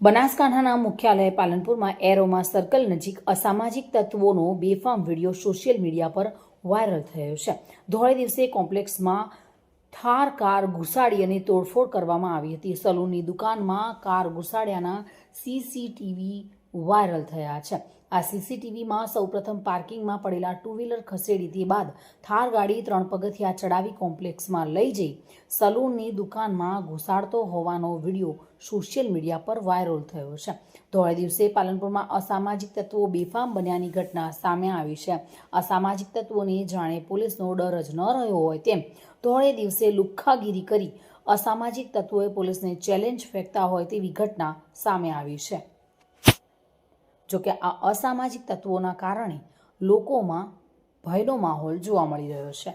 બનાસકાંઠાના મુખ્યાલય પાલનપુરમાં aroma circle નજીક અસામાજિક તત્વોનો બેફામ વીડિયો સોશિયલ મીડિયા પર વાયરલ થયો છે. ધોળે દિવસે કોમ્પ્લેક્સમાં થાર, કાર ઘુસાડી અને તોડફોડ કરવામાં આવી હતી. સલૂનની દુકાનમાં કાર ઘુસાડ્યાના સીસીટીવી વાયરલ થયા છે. આ સીસીટીવીમાં સૌપ્રથમ પાર્કિંગમાં પડેલા ટુ વ્હીલર ખસેડી તે બાદ થાર ગાડી ત્રણ પગથિયા ચડાવી કોમ્પ્લેક્સમાં લઈ જઈ સલૂનની દુકાનમાં ઘુસાડતો હોવાનો વીડિયો સોશિયલ મીડિયા પર વાયરલ થયો છે. ધોળે દિવસે પાલનપુરમાં અસામાજિક તત્વો બેફામ બન્યાની ઘટના સામે આવી છે. અસામાજિક તત્વોને જાણે પોલીસનો ડર જ ન રહ્યો હોય તેમ ધોળે દિવસે લુખ્ખાગીરી કરી અસામાજિક તત્વોએ પોલીસને ચેલેન્જ ફેંકતા હોય તેવી ઘટના સામે આવી છે. જોકે આ અસામાજિક તત્વોના કારણે લોકોમાં ભયનો માહોલ જોવા મળી રહ્યો છે.